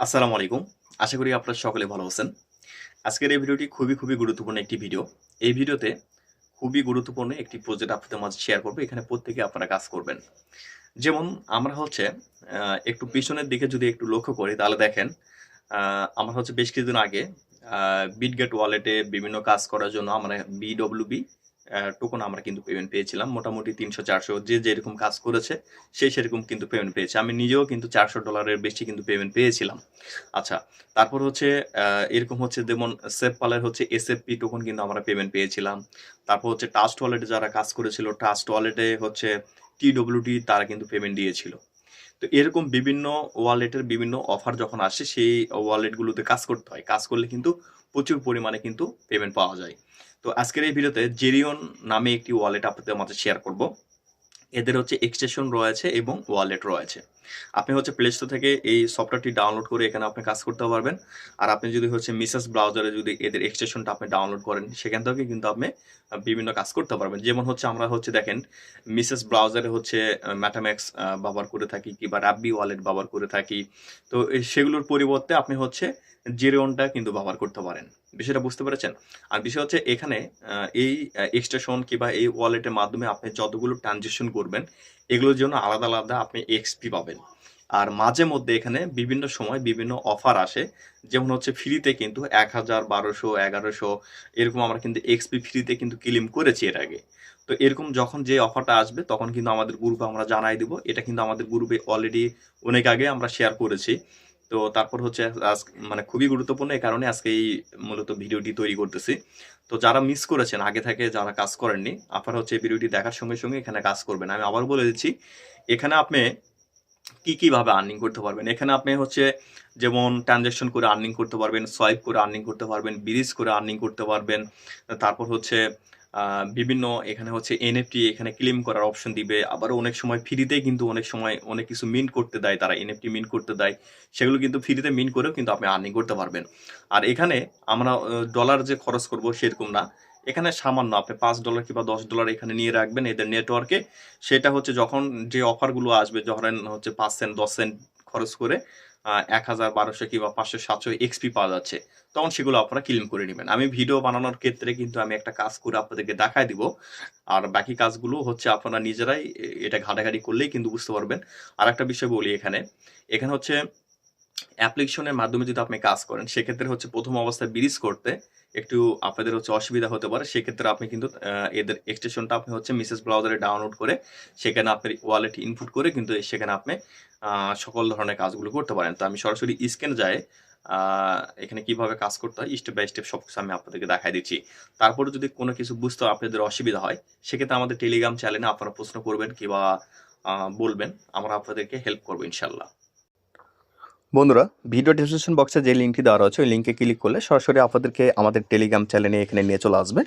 আসসালামু আলাইকুম। আশা করি আপনারা সকলে ভালো আছেন। আজকের এই ভিডিওটি খুবই খুবই গুরুত্বপূর্ণ একটি ভিডিও। এই ভিডিওতে খুবই গুরুত্বপূর্ণ একটি প্রজেক্ট আপনাদের মাঝে শেয়ার করব। এখানে প্রত্যেকে আপনারা কাজ করবেন। যেমন আমরা হচ্ছে একটু পিছনের দিকে যদি একটু লক্ষ্য করি, তাহলে দেখেন আমরা হচ্ছে বেশ কিছুদিন আগে বিটগেট ওয়ালেটে বিভিন্ন কাজ করার জন্য আমরা বিডব্লিউবি টোকন আমরা কিন্তু পেমেন্ট পেয়েছিলাম। মোটামুটি তিনশো, চারশো যে যেরকম কাজ করেছে, সে সেরকম কিন্তু পেমেন্ট পেয়েছে। আমি নিজেও কিন্তু চারশো ডলারের বেশি কিন্তু পেমেন্ট পেয়েছিলাম। আচ্ছা তারপর হচ্ছে এরকম হচ্ছে যেমন সেফ পালের হচ্ছে এসএফপি টোকন কিন্তু আমরা পেমেন্ট পেয়েছিলাম। তারপর হচ্ছে টাস্ট ওয়ালেটে যারা কাজ করেছিল টাস্ট ওয়ালেটে হচ্ছে টি ডব্লিউ টিডব্লিউটি তারা কিন্তু পেমেন্ট দিয়েছিল। তো এরকম বিভিন্ন ওয়ালেটের বিভিন্ন অফার যখন আসে, সেই ওয়ালেটগুলোতে কাজ করতে হয়। কাজ করলে কিন্তু প্রচুর পরিমাণে কিন্তু পেমেন্ট পাওয়া যায়। তো আজকের এই ভিডিওতে জেরিওন নামে একটি ওয়ালেট আপনাদের মাঝে শেয়ার করব। এদের হচ্ছে এক্সটেশন রয়েছে এবং ওয়ালেট রয়েছে। আপনি হচ্ছে প্লে স্টোর থেকে এই সফটওয়্যারটি ডাউনলোড করে এখানে আপনি কাজ করতে পারবেন। আর আপনি যদি হচ্ছে মিসেস ব্রাউজারে যদি এদের এক্সটেনশনটা আপনি ডাউনলোড করেন, সেখান থেকে কিন্তু আপনি বিভিন্ন কাজ করতে পারবেন। যেমন হচ্ছে আমরা হচ্ছে দেখেন মিসেস ব্রাউজারে হচ্ছে ম্যাটাম্যাক্স ব্যবহার করে থাকি কিংবা রাব্বি ওয়ালেট ব্যবহার করে থাকি। তো সেগুলোর পরিবর্তে আপনি হচ্ছে জেরিয়নটা কিন্তু ব্যবহার করতে পারেন। বিষয়টা বুঝতে পেরেছেন? আর বিষয় হচ্ছে এখানে এই এক্সটেনশন কিংবা এই ওয়ালেটের মাধ্যমে আপনি যতগুলো ট্রানজেকশন করবেন, এগুলোর জন্য আলাদা আলাদা আপনি এক্সপি পাবেন। আর মাঝে মধ্যে এখানে বিভিন্ন সময় বিভিন্ন অফার আসে। যেমন হচ্ছে ফ্রিতে কিন্তু এক হাজার বারোশো, এগারোশো এরকম আমরা কিন্তু এক্সপি ফ্রিতে কিন্তু ক্লেম করেছি এর আগে। তো এরকম যখন যে অফারটা আসবে তখন কিন্তু আমাদের গ্রুপে আমরা জানাই দিব। এটা কিন্তু আমাদের গ্রুপে অলরেডি অনেক আগে আমরা শেয়ার করেছি। তো তারপর হচ্ছে আজ মানে খুবই গুরুত্বপূর্ণ এই কারণে আজকে এই মূলত ভিডিওটি তৈরি করতেছি। তো যারা মিস করেছেন, আগে থেকে যারা কাজ করেননি, আপনারা হচ্ছে ভিডিওটি দেখার সঙ্গে সঙ্গে এখানে কাজ করবেন। আমি আবার বলে দিচ্ছি, এখানে আপনি কি কীভাবে আর্নিং করতে পারবেন? এখানে আপনি হচ্ছে যেমন ট্রানজ্যাকশন করে আর্নিং করতে পারবেন সোয়াইপ করে আর্নিং করতে পারবেন ব্রিজ করে আর্নিং করতে পারবেন, তারপর হচ্ছে বিভিন্ন এখানে হচ্ছে এনএফটি এখানে ক্লেম করার অপশন দিবে। আবার অনেক সময় ফ্রিতেই কিন্তু অনেক সময় অনেক কিছু মিন করতে দেয়, তারা এনএফটি মিন করতে দেয়। সেগুলো কিন্তু ফ্রিতে মিন করেও কিন্তু আপনি আর্নিং করতে পারবেন। আর এখানে আমরা ডলার যে খরচ করব সেরকম না। এখানে সামান্য, আপনি পাঁচ ডলার কিংবা দশ ডলার এখানে নিয়ে রাখবেন এদের নেটওয়ার্কে সেটা হচ্ছে যখন যে অফারগুলো আসবে, ধরেন হচ্ছে পাঁচ সেন্ট দশ সেন্ট খরচ করে এক হাজার, বারোশো কিংবা পাঁচশো, সাতশো এক্সপি পাওয়া যাচ্ছে। তখন সেগুলো আপনারা ক্লেম করে নেবেন। আমি ভিডিও বানানোর ক্ষেত্রে কিন্তু আমি একটা কাজ করে আপনাদেরকে দেখায় দিব। আর বাকি কাজগুলো হচ্ছে আপনারা নিজেরাই এটা ঘাটাঘাটি করলেই কিন্তু বুঝতে পারবেন। আর একটা বিষয় বলি এখানে। এখানে হচ্ছে অ্যাপ্লিকেশনের মাধ্যমে যদি আপনি কাজ করেন সেক্ষেত্রে হচ্ছে প্রথম অবস্থায় ব্রিজ করতে একটু আপনাদের হচ্ছে অসুবিধা হতে পারে। সেক্ষেত্রে আপনি কিন্তু এদের এক্সটেনশনটা আপনি হচ্ছে মিসেস ব্রাউজারে ডাউনলোড করে সেখানে আপনার ওয়ালেট ইনপুট করে কিন্তু সেখানে আপনি সকল ধরনের কাজগুলো করতে পারেন। তো আমি সরাসরি স্ক্যানে যাই আহ, এখানে কীভাবে কাজ করতে হয় স্টেপ বাই স্টেপ সব কিছু আমি আপনাদেরকে দেখাই দিচ্ছি। তারপরে যদি কোনো কিছু বুঝতে আপনাদের অসুবিধা হয় সেক্ষেত্রে আমাদের টেলিগ্রাম চ্যানেলে আপনারা প্রশ্ন করবেন কিংবা বলবেন আমরা আপনাদেরকে হেল্প করব ইনশাল্লাহ বন্ধুরা ভিডিও ডিসক্রিপশন বক্সে যে লিঙ্কটি দেওয়া রয়েছে, ওই লিঙ্কে ক্লিক করলে সরাসরি আপনাদেরকে আমাদের টেলিগ্রাম চ্যানেলে এখানে নিয়ে চলে আসবে।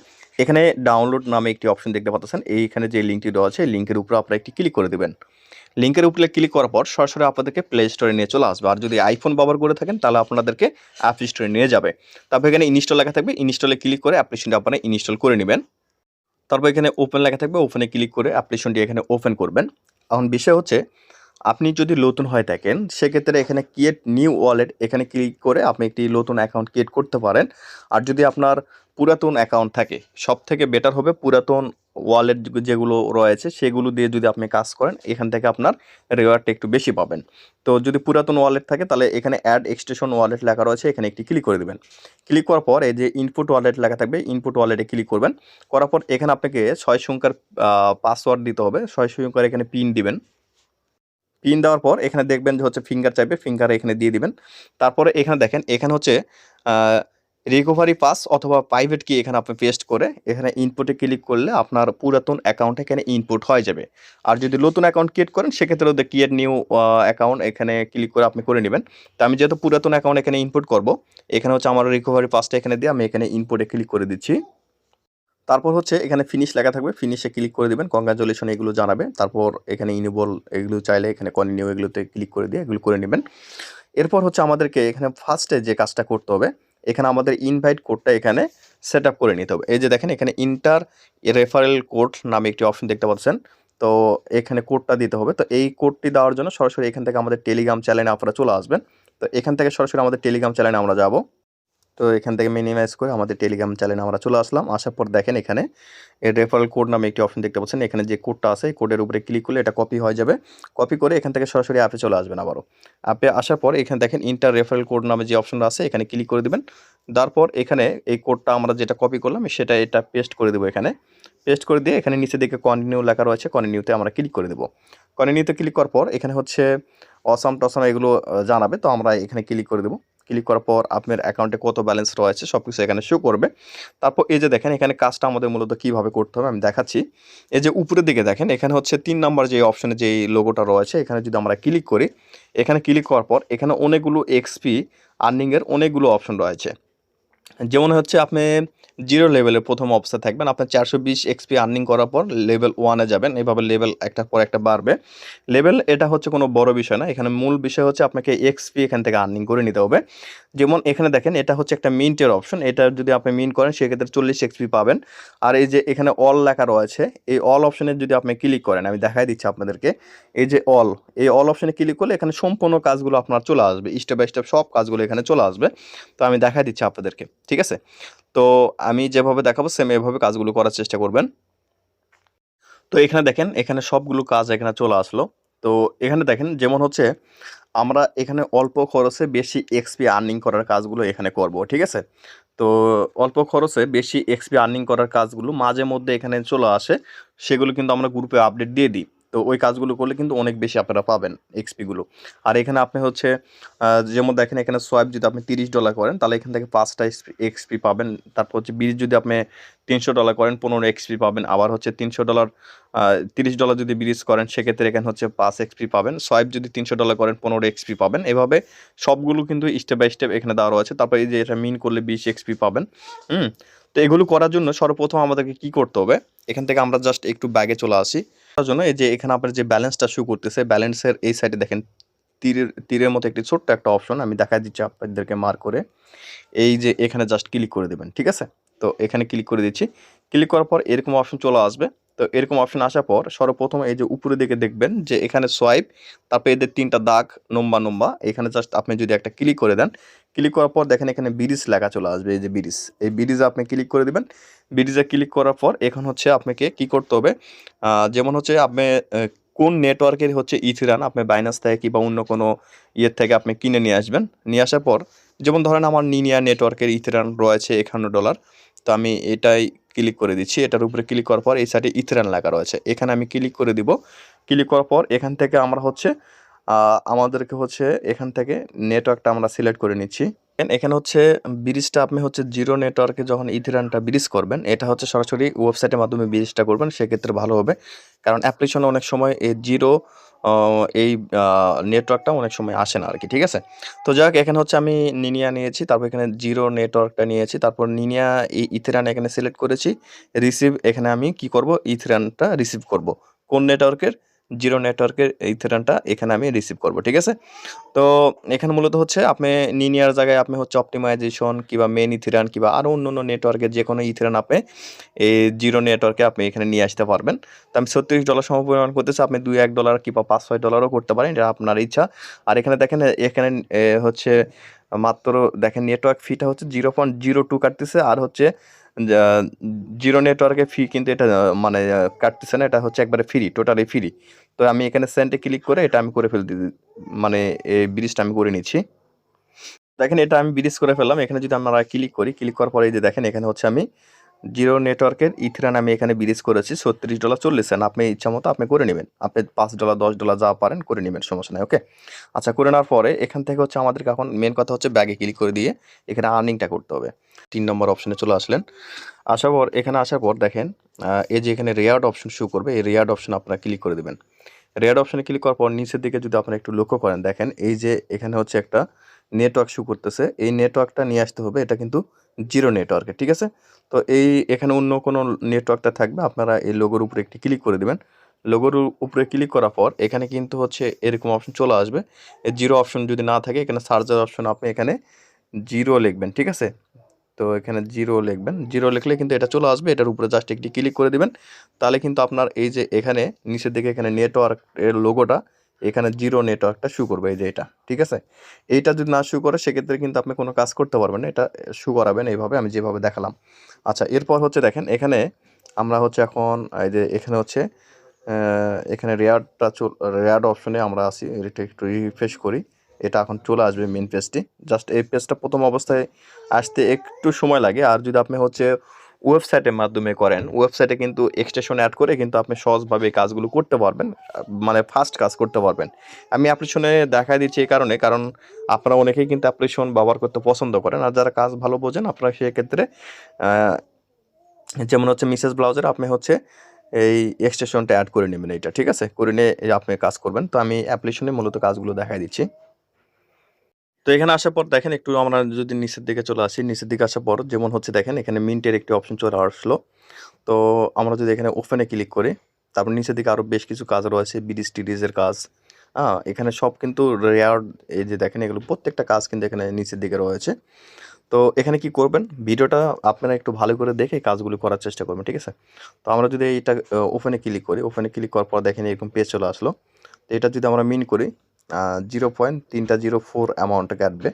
এখানে ডাউনলোড নামে একটি অপশন দেখতে পাচ্ছেন। এইখানে যে লিঙ্কটি দেওয়া আছে, এই লিঙ্কের উপরে আপনারা একটি ক্লিক করে দেবেন। লিঙ্কের উপরে ক্লিক করার পর সরাসরি আপনাদেরকে প্লে স্টোরে নিয়ে চলে আসবে। আর যদি আইফোন ব্যবহার করে থাকেন, তাহলে আপনাদেরকে অ্যাপ স্টোরে নিয়ে যাবে। তারপর এখানে ইনস্টল লেখা থাকবে। ইনস্টলে ক্লিক করে অ্যাপ্লিকেশনটি আপনারা ইনস্টল করে নেবেন। তারপর এখানে ওপেন লেখা থাকবে। ওপেনে ক্লিক করে অ্যাপ্লিকেশনটি এখানে ওপেন করবেন। এখন বিষয় হচ্ছে আপনি যদি নতুন হয়ে থাকেন, সেক্ষেত্রে এখানে ক্রিয়েট নিউ ওয়ালেট এখানে ক্লিক করে আপনি একটি নতুন অ্যাকাউন্ট ক্রিয়েট করতে পারেন। আর যদি আপনার পুরাতন অ্যাকাউন্ট থাকে সব থেকে বেটার হবে পুরাতন ওয়ালেট যেগুলো রয়েছে, সেগুলো দিয়ে যদি আপনি কাজ করেন, এখান থেকে আপনার রেওয়ার্ডটা একটু বেশি পাবেন। তো যদি পুরাতন ওয়ালেট থাকে, তাহলে এখানে অ্যাড এক্সটেশন ওয়ালেট লেখা রয়েছে, এখানে একটি ক্লিক করে দেবেন। ক্লিক করার পর এই যে ইনপুট ওয়ালেট লেখা থাকবে ইনপুট ওয়ালেটে ক্লিক করবেন। করার পর এখানে আপনাকে ছয় সংখ্যার পাসওয়ার্ড দিতে হবে। ছয় সংখ্যার এখানে পিন দিবেন। পিন দেওয়ার পর এখানে দেখবেন যে হচ্ছে ফিঙ্গার চাইবে ফিঙ্গার এখানে দিয়ে দিবেন। তারপরে এখানে দেখেন, এখানে হচ্ছে রিকভারি পাস অথবা প্রাইভেট কি এখানে আপনি পেস্ট করে এখানে ইনপুটে ক্লিক করলে আপনার পুরাতন অ্যাকাউন্ট এখানে ইনপুট হয়ে যাবে। আর যদি নতুন অ্যাকাউন্ট ক্রিয়েট করেন সেক্ষেত্রে ওদের ক্রিয়েট নিউ অ্যাকাউন্ট এখানে ক্লিক করে আপনি করে নেবেন। তো আমি যেহেতু পুরাতন অ্যাকাউন্ট এখানে ইনপুট করব, এখানে হচ্ছে আমার রিকভারি পাসটা এখানে দিয়ে আমি এখানে ইনপুটে ক্লিক করে দিচ্ছি। তারপর হচ্ছে এখানে ফিনিশ লেখা থাকবে। ফিনিশে ক্লিক করে দিবেন কংগ্রাচুলেশন এগুলো জানাবে। তারপর এখানে ইনেবল এগুলো চাইলে এখানে কন্টিনিউ এগুলোতে ক্লিক করে দিয়ে এগুলো করে নেবেন। এরপর হচ্ছে আমাদেরকে এখানে ফার্স্টে যে কাজটা করতে হবে, এখানে আমাদের ইনভাইট কোডটা এখানে সেট আপ করে নিতে হবে। এই যে দেখেন, এখানে ইন্টার রেফারেল কোড নামে একটি অপশন দেখতে পাচ্ছেন। তো এখানে কোডটা দিতে হবে। তো এই কোডটি দেওয়ার জন্য সরাসরি এখান থেকে আমাদের টেলিগ্রাম চ্যানেলে আপনারা চলে আসবেন। তো এখান থেকে সরাসরি আমাদের টেলিগ্রাম চ্যানেলে আমরা যাব। তো এখান থেকে মিনিমাইজ করে আমাদের টেলিগ্রাম চ্যানেলে আমরা চলে আসলাম। আসার পর দেখেন এখানে রেফারেল কোড নামে একটি অপশন দেখতে পাচ্ছেন। এখানে যে কোডটা আছে কোডের উপরে ক্লিক করলে এটা কপি হয়ে যাবে। কপি করে এখান থেকে সরাসরি অ্যাপে চলে আসবেন আবারও। অ্যাপে আসার পর এখানে দেখেন ইন্টার রেফারেল কোড নামে যে অপশনটা আছে, এখানে ক্লিক করে দেবেন। তারপর এখানে এই কোডটা আমরা যেটা কপি করলাম সেটা এটা পেস্ট করে দেবো এখানে। পেস্ট করে দিয়ে এখানে নিচে দিকে কন্টিনিউ লেখা রয়েছে কন্টিনিউতে আমরা ক্লিক করে দেবো। কন্টিনিউতে ক্লিক করার পর এখানে হচ্ছে অসাম টসাম এগুলো জানাবে, তো আমরা এখানে ক্লিক করে দেবো। ক্লিক করার পর আপনার অ্যাকাউন্টে কত ব্যালেন্স রয়েছে সব কিছু এখানে শো করবে। তারপর এই যে দেখেন, এখানে কাজটা আমাদের মূলত কীভাবে করতে হবে আমি দেখাচ্ছি। এই যে উপরের দিকে দেখেন, এখানে হচ্ছে তিন নম্বর যে অপশনে যে লোগোটা রয়েছে, এখানে যদি আমরা ক্লিক করি, এখানে ক্লিক করার পর এখানে অনেকগুলো এক্সপি আর্নিংয়ের অনেকগুলো অপশন রয়েছে। যেমন হচ্ছে আপনি জিরো লেভেলের প্রথম অবস্থায় থাকবেন। আপনার চারশো বিশ এক্সপি আর্নিং করার পর লেভেল ওয়ানে যাবেন। এভাবে লেভেল একটা পর একটা বাড়বে। লেভেল, এটা হচ্ছে কোনো বড় বিষয় না। এখানে মূল বিষয় হচ্ছে আপনাকে এক্সপি এখান থেকে আর্নিং করে নিতে হবে। যেমন এখানে দেখেন, এটা হচ্ছে একটা মিন্টের অপশন। এটা যদি আপনি মিন্ট করেন, সেক্ষেত্রে চল্লিশ এক্সপি পাবেন। আর এই যে এখানে অল লেখা রয়েছে, এই অল অপশনে যদি আপনি ক্লিক করেন, আমি দেখাই দিচ্ছি আপনাদেরকে। এই যে অল, এই অল অপশনে ক্লিক করলে এখানে সম্পূর্ণ কাজগুলো আপনার চলে আসবে। স্টেপ বাই স্টেপ সব কাজগুলো এখানে চলে আসবে। তো আমি দেখাই দিচ্ছি আপনাদেরকে, ঠিক আছে? তো আমি যেভাবে দেখাবো সেম এভাবে কাজগুলো করার চেষ্টা করবেন। তো এখানে দেখেন, এখানে সবগুলো কাজ এখানে চলে আসলো। তো এখানে দেখেন, যেমন হচ্ছে, আমরা এখানে অল্প খরচে বেশি এক্সপি আর্নিং করার কাজগুলো এখানে করব, ঠিক আছে? তো অল্প খরচে বেশি এক্সপি আর্নিং করার কাজগুলো মাঝে মধ্যে এখানে চলে আসে, সেগুলো কিন্তু আমরা গ্রুপে আপডেট দিয়ে দিই। তো ওই কাজগুলো করলে কিন্তু অনেক বেশি আপনারা পাবেন এক্সপিগুলো আর এখানে আপনি হচ্ছে যেমন দেখেন এখানে সোয়াইপ যদি আপনি তিরিশ ডলার করেন, তাহলে এখান থেকে পাঁচটা এক্সপি পাবেন। তারপর হচ্ছে বিশ যদি আপনি তিনশো ডলার করেন, পনেরো এক্সপি পাবেন। আবার হচ্ছে তিনশো ডলার তিরিশ ডলার যদি ব্রিজ করেন, সেক্ষেত্রে এখানে হচ্ছে পাঁচ এক্সপি পাবেন। সোয়াইপ যদি তিনশো ডলার করেন, পনেরো এক্সপি পাবেন। এভাবে সবগুলো কিন্তু স্টেপ বাই স্টেপ এখানে দেওয়া রয়েছে। তারপর এই যে এটা মিন করলে বিশ এক্সপি পাবেন। হুম, তো এগুলো করার জন্য সর্বপ্রথম আমাদেরকে কি করতে হবে? এখান থেকে আমরা জাস্ট একটু ব্যাগে চলে আসি। তার জন্য এই যে এখানে আপনার যে ব্যালেন্সটা শু করতেছে ব্যালেন্সের এই সাইডে দেখেন, তীরের তীরের মতো একটি ছোট্ট একটা অপশন আমি দেখা দিচ্ছি আপনাদেরকে মার করে। এই যে এখানে জাস্ট ক্লিক করে দেবেন, ঠিক আছে? তো এখানে ক্লিক করে দিচ্ছি। ক্লিক করার পর এরকম অপশন চলে আসবে। তো এরকম অপশন আসার পর সর্বপ্রথম এই যে উপরের দিকে দেখবেন যে এখানে সোয়াইপ তারপরে এদের তিনটা দাগ নম্বা নম্বা এখানে জাস্ট আপনি যদি একটা ক্লিক করে দেন ক্লিক করার পর দেখেন এখানে বিরিজ লেখা চলে আসবে, এই যে বিরিজ এই বিরিজে আপনি ক্লিক করে দেবেন। বিরিজে ক্লিক করার পর এখন হচ্ছে আপনাকে কি করতে হবে যেমন হচ্ছে আপনি কোন নেটওয়ার্কের হচ্ছে ইথিরান আপনি বাইনাস থেকে কিংবা অন্য কোনো ইয়ের থেকে আপনি কিনে নিয়ে আসবেন। নিয়ে আসার পর, যেমন ধরেন আমার নিনিয়া নেটওয়ার্কের ইথিরান রয়েছে একান্ন ডলার তো আমি এটাই ক্লিক করে দিচ্ছি। এটার উপরে ক্লিক করার পর এই সাইডে ইথিরান লেখা রয়েছে। এখানে আমি ক্লিক করে দিব। ক্লিক করার পর এখান থেকে আমরা হচ্ছে আমাদেরকে হচ্ছে এখান থেকে নেটওয়ার্কটা আমরা সিলেক্ট করে নিচ্ছি। এখানে হচ্ছে ব্রিজটা আপনি হচ্ছে জিরো নেটওয়ার্কে যখন ইথিরানটা ব্রিজ করবেন, এটা হচ্ছে সরাসরি ওয়েবসাইটের মাধ্যমে ব্রিজটা করবেন, সেক্ষেত্রে ভালো হবে। কারণ অ্যাপ্লিকেশনে অনেক সময় এই জিরো এই নেটওয়ার্কটা অনেক সময় আসে না আর কি ঠিক আছে? তো যাক, এখানে হচ্ছে আমি নিনিয়া নিয়েছি, তারপর এখানে জিরো নেটওয়ার্কটা নিয়েছি, তারপর নিনিয়া এই ইথিরান এখানে সিলেক্ট করেছি রিসিভ এখানে আমি কি করব? ইথিরানটা রিসিভ করব। কোন নেটওয়ার্কের জিরো নেটওয়ার্কের এই ইথিরানটা এখানে আমি রিসিভ করব, ঠিক আছে? তো এখানে মূলত হচ্ছে আপনি নিনিয়ার জায়গায় আপনি হচ্ছে অপটিমাইজেশন কিংবা মেন ইথিরান কিংবা আরও অন্য অন্য নেটওয়ার্কের যে কোনো ইথিরান আপনি এই জিরো নেটওয়ার্কে আপনি এখানে নিয়ে আসতে পারবেন। তো আমি ছত্রিশ ডলার সম পরিমাণ করতেছি, আপনি দুই এক ডলার কিংবা পাঁচ ছয় ডলারও করতে পারেন, এটা আপনার ইচ্ছা। আর এখানে দেখেন, এখানে হচ্ছে মাত্র দেখেন নেটওয়ার্ক ফিটা হচ্ছে জিরো পয়েন্ট জিরো টু কাটতেছে, আর হচ্ছে জিরো নেটওয়ার্কে ফি কিন্তু এটা মানে কাটতেছে না, এটা হচ্ছে একবারে ফ্রি টোটালি ফ্রি তো আমি এখানে সেন্টে ক্লিক করে এটা আমি করে ফেলতে মানে এই ব্রিজটা আমি করে নিচ্ছি। দেখেন এটা আমি ব্রিজ করে ফেললাম, এখানে যদি আমরা ক্লিক করি ক্লিক করার পরে যে দেখেন এখানে হচ্ছে আমি জিরো নেটওয়ার্কের ইথরান আমি এখানে ব্রিজ করেছি, ছত্রিশ ডলার চল্লিশ সেন্ট। আপনি ইচ্ছা মতো আপনি করে নেবেন। আপনি পাঁচ ডলার, দশ ডলার যা পারেন করে নেবেন, সমস্যা নেই, ওকে? আচ্ছা করে নেওয়ার পরে এখান থেকে হচ্ছে আমাদেরকে এখন মেন কথা হচ্ছে ব্যাগে ক্লিক করে দিয়ে এখানে আর্নিংটা করতে হবে। তিন নম্বর অপশনে চলে আসলেন। আসার পর, এখানে আসার পর দেখেন এই যে এখানে রেয়ার্ড অপশন শো করবে, এই রেয়ার্ড অপশন আপনারা ক্লিক করে দেবেন। রেয়ার্ড অপশনে ক্লিক করার পর নিচের দিকে যদি আপনারা একটু লক্ষ্য করেন, দেখেন এই যে এখানে হচ্ছে একটা নেটওয়ার্ক শো করতেছে। এই নেটওয়ার্কটা নিয়ে আসতে হবে, এটা কিন্তু জিরো নেটওয়ার্কে, ঠিক আছে? তো এই এখানে অন্য কোনো নেটওয়ার্কটা থাকবে, আপনারা এই লোগোর উপরে একটি ক্লিক করে দেবেন। লোগোর উপরে ক্লিক করার পর এখানে কিন্তু হচ্ছে এরকম অপশন চলে আসবে। জিরো অপশন যদি না থাকে, এখানে সার্জার অপশন আপনি এখানে জিরো লিখবেন, ঠিক আছে? তো এখানে জিরো লিখবেন। জিরো লিখলে কিন্তু এটা চলে আসবে, এটার উপরে জাস্ট একটি ক্লিক করে দিবেন। তাহলে কিন্তু আপনার এই যে এখানে, নিচের দিকে এখানে নেটওয়ার্ক এর লোগোটা এখানে জিরো নেটওয়ার্কটা শু করবে এই যে এটা, ঠিক আছে? এইটা যদি না শু করে, সেক্ষেত্রে কিন্তু আপনি কোনো কাজ করতে পারবেন এটা শু করাবেন এইভাবে, আমি যেভাবে দেখালাম। আচ্ছা এরপর হচ্ছে দেখেন, এখানে আমরা হচ্ছে এখন, এই যে এখানে হচ্ছে এখানে রেয়ারটা চল রেয়ার অপশনে আমরা আসি এটা একটু রিফ্রেশ করি। এটা এখন চলে আসবে মেন পেজটি জাস্ট এই পেজটা প্রথম অবস্থায় আসতে একটু সময় লাগে। আর যদি আপনি হচ্ছে ওয়েবসাইটের মাধ্যমে করেন। ওয়েবসাইটে কিন্তু এক্সটেশন অ্যাড করে কিন্তু আপনি সহজভাবে কাজগুলো করতে পারবেন মানে ফাস্ট কাজ করতে পারবেন। আমি অ্যাপ্লিকেশনে দেখাই দিচ্ছি এই কারণে, কারণ আপনারা অনেকেই কিন্তু অ্যাপ্লিকেশন ব্যবহার করতে পছন্দ করেন। আর যারা কাজ ভালো বোঝেন, আপনারা সেক্ষেত্রে যেমন হচ্ছে মিসেস ব্লাউজার আপনি হচ্ছে এই এক্সটেশনটা অ্যাড করে নেবেন এইটা, ঠিক আছে? করে নিয়ে আপনি কাজ করবেন। তো আমি অ্যাপ্লিকেশনে মূলত কাজগুলো দেখাই দিচ্ছি। তো এখানে আসার পর দেখেন একটু আমরা যদি নিচের দিকে চলে আসি, নিচের দিকে আসার পর যেমন হচ্ছে দেখেন, এখানে মিন্টের একটি অপশন চলে আসলো। তো আমরা যদি এখানে ওপেনে ক্লিক করি, তারপর নিচের দিকে আরও বেশ কিছু কাজ রয়েছে বিডিস টিডিসের কাজ। হ্যাঁ এখানে সব কিন্তু রেয়ার এই যে দেখেন এগুলো প্রত্যেকটা কাজ কিন্তু এখানে নিচের দিকে রয়েছে। তো এখানে কি করবেন? ভিডিওটা আপনারা একটু ভালো করে দেখে কাজগুলো করার চেষ্টা করবেন, ঠিক আছে? তো আমরা যদি এইটা ওপেনে ক্লিক করি ওপেনে ক্লিক করার পর দেখেন এরকম পেজ চলে আসলো। তো এটা যদি আমরা মিন করি জিরো পয়েন্ট তিনটা জিরো ফোর অ্যামাউন্টটা কাটবে।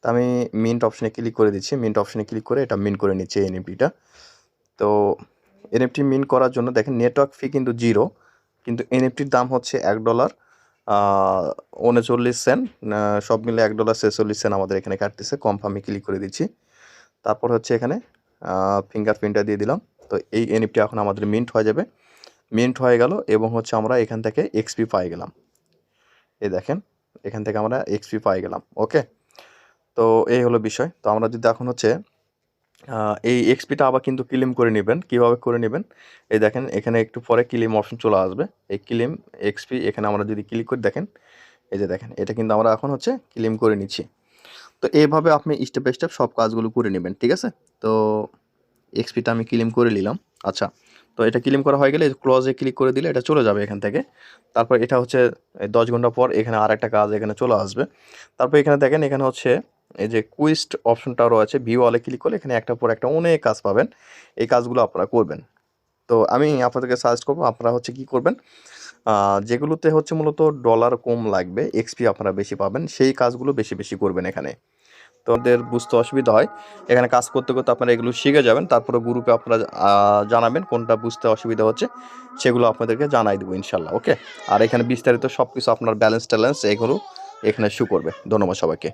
তো আমি মিন্ট অপশনে ক্লিক করে দিচ্ছি। মিন্ট অপশনে ক্লিক করে এটা মিন করে নিচ্ছি এনএফটিটা তো এনএফটি মিন করার জন্য দেখেন নেটওয়ার্ক ফি কিন্তু জিরো কিন্তু এনএফটির দাম হচ্ছে এক ডলার উনচল্লিশ সেন্ট সব মিলে এক ডলার ছেচল্লিশ সেন্ট আমাদের এখানে কাটতেছে। কনফার্মে ক্লিক করে দিচ্ছি। তারপর হচ্ছে এখানে ফিঙ্গার ফিঙ্গারপ্রিন্টটা দিয়ে দিলাম। তো এই এনএফটি এখন আমাদের মিন্ট হয়ে যাবে। মিন্ট হয়ে গেল এবং হচ্ছে আমরা এখান থেকে এক্সপি পাই গেলাম। এই দেখেন, এখান থেকে আমরা এক্সপি পাই গেলাম ওকে তো এই হলো বিষয়। তো আমরা যদি এখন হচ্ছে এই এক্সপিটা আবার কিন্তু ক্লিম করে নেবেন। কীভাবে করে নেবেন? এই দেখেন, এখানে একটু পরে ক্লিম অপশন চলে আসবে। এই ক্লিম এক্সপি এখানে আমরা যদি ক্লিক করে, দেখেন, এই যে দেখেন, এটা কিন্তু আমরা এখন হচ্ছে ক্লিম করে নিচ্ছি। তো এইভাবে আপনি স্টেপ বাই স্টেপ সব কাজগুলো করে নেবেন, ঠিক আছে? তো এক্সপিটা আমি ক্লিম করে নিলাম। আচ্ছা তো এটা ক্লেম করা হয়ে গেলে ক্লজে ক্লিক করে দিলে এটা চলে যাবে এখান থেকে। তারপর এটা হচ্ছে দশ ঘণ্টা পর এখানে আর একটা কাজ এখানে চলে আসবে। তারপর এখানে দেখেন, এখানে হচ্ছে এই যে কুইস্ট অপশনটাও রয়েছে ভিউ অলে ক্লিক করলে এখানে একটা পর একটা অনেক কাজ পাবেন। এই কাজগুলো আপনারা করবেন। তো আমি আপনাদেরকে সাজেস্ট করব, আপনারা হচ্ছে কি করবেন যেগুলোতে হচ্ছে মূলত ডলার কম লাগবে এক্সপি আপনারা বেশি পাবেন, সেই কাজগুলো বেশি বেশি করবেন এখানে। তো ওদের বুঝতে অসুবিধা হয়। এখানে কাজ করতে করতে আপনারা এগুলো শিখে যাবেন, তারপরে গ্রুপে আপনারা জানাবেন কোনটা বুঝতে অসুবিধা হচ্ছে, সেগুলো আপনাদেরকে জানাই দেবো ইনশাল্লাহ, ওকে? আর এখানে বিস্তারিত সব কিছু আপনার ব্যালেন্স ট্যালেন্স এগুলো এখানে শু করবে। ধন্যবাদ সবাইকে।